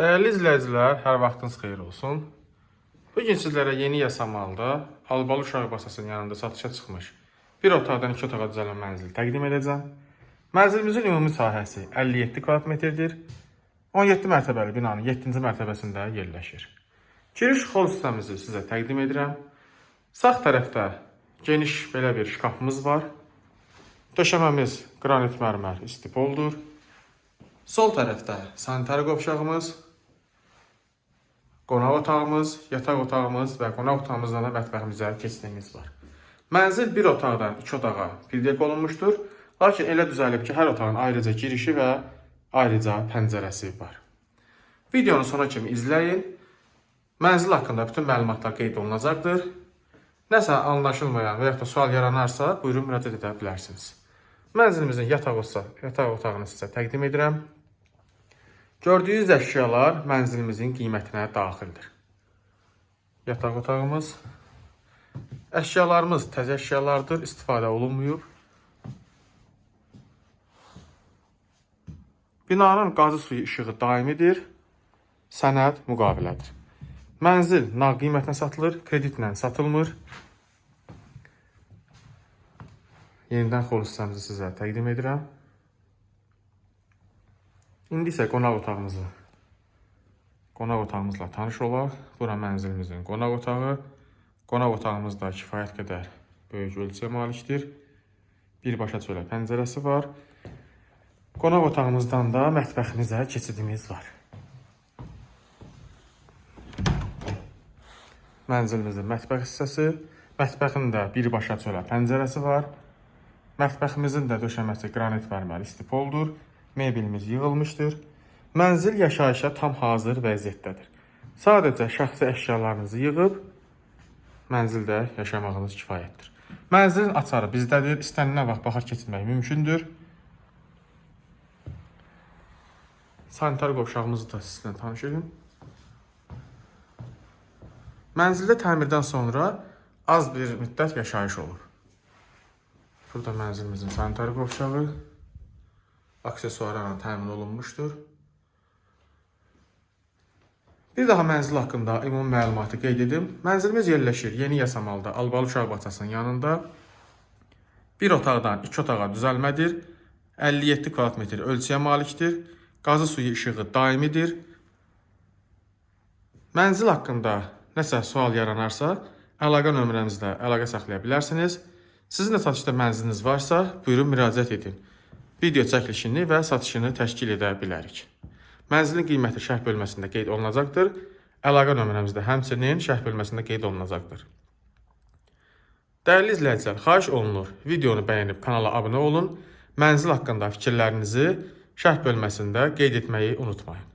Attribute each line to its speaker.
Speaker 1: Dəyərli izləyicilər, hər vaxtınız xeyir olsun. Bu gün yeni yasamalda Albalı uşaq basasının yanında satışa çıxmış bir otaqdan iki otağa düzələn mənzil təqdim edəcəm. Mənzilimizin ümumi sahəsi 57 kvadrat metrdir. 17 mərtəbəli binanın 7-ci mərtəbəsində yerləşir. Giriş xol hissəmizi sizə təqdim edirəm. Sağ tərəfdə geniş belə bir şkafımız var. Döşəməmiz qranit mərmər istipoldur. Sol tərəfdə sanitar qovşağımız, qonaq otağımız, yataq otağımız və qonaq otağımızdan da mətbəximizə keçidimiz var. Mənzil bir otaqdan iki otağa pirdek olunmuşdur. Lakin elə düzəlib ki, hər otağın ayrıca girişi və ayrıca pəncərəsi var. Videonu sona kimi izləyin. Mənzil haqqında bütün məlumatlar qeyd olunacaqdır. Nəsə anlaşılmayan və yaxud da sual yaranarsa, buyurun müraciət edə bilərsiniz. Mənzilimizin yataq olsa, yataq otağını sizə təqdim edirəm. Gördüyünüz əşyalar mənzilimizin qiymətinə daxildir. Yataq otağımız. Əşyalarımız təzə əşyalardır, istifadə olunmuyub. Binanın qazı suyu işığı daimidir. Sənəd müqavilədir. Mənzil nağd qiymətinə satılır, kreditlə satılmır. Yenidən xol hissəmizi sizə təqdim edirəm. İndi isə qonaq otağımızı qonaq otağımızla tanış olaq. Bura mənzilimizin qonaq otağı. Qonaq otağımız da kifayət qədər böyük ölçüyə malikdir. Birbaşa çölə pəncərəsi var. Qonaq otağımızdan da mətbəximizə keçidimiz var. Mənzilimizin mətbəx hissəsi, mətbəxin də birbaşa çölə pəncərəsi var. Mətbəximizin də döşəməsi qranit mərmər istipoldur. Mebelimiz yığılmışdır. Mənzil yaşayışa tam hazır vəziyyətdədir. Sadəcə şəxsi əşyalarınızı yığıb mənzildə yaşamağınız kifayətdir. Mənzilin açarı bizdədir. İstənilən vaxt baxar keçirmək mümkündür. Sanitar qovşağımızı da sizinlə tanış edim. Mənzildə təmirdən sonra az bir müddət yaşayış olur. Burada mənzilimizin sanitar qovşağı aksesuarlarla təmin olunmuşdur. Bir daha mənzil haqqında ümumi məlumatı qeyd edim. Mənzilimiz yerləşir Yeni Yasamalda Albalı uşaq bağçasının yanında. Bir otaqdan iki otağa düzəlmədir. 57 kvadrat metr ölçüyə malikdir. Qazı suyu işığı daimidir. Mənzil haqqında nəsə sual yaranarsa, əlaqə nömrəmizlə əlaqə saxlaya bilərsiniz. Sizin də satışda mənziliniz varsa, buyurun müraciət edin. Video çəkilişini və satışını təşkil edə bilərik. Mənzilin qiyməti şərh bölməsində qeyd olunacaqdır. Əlaqə nömrəmiz də həmçinin şərh bölməsində qeyd olunacaqdır. Dəyərli izləyicilər, xahiş olunur, videonu bəyənib kanala abunə olun. Mənzil haqqında fikirlərinizi şərh bölməsində qeyd etməyi unutmayın.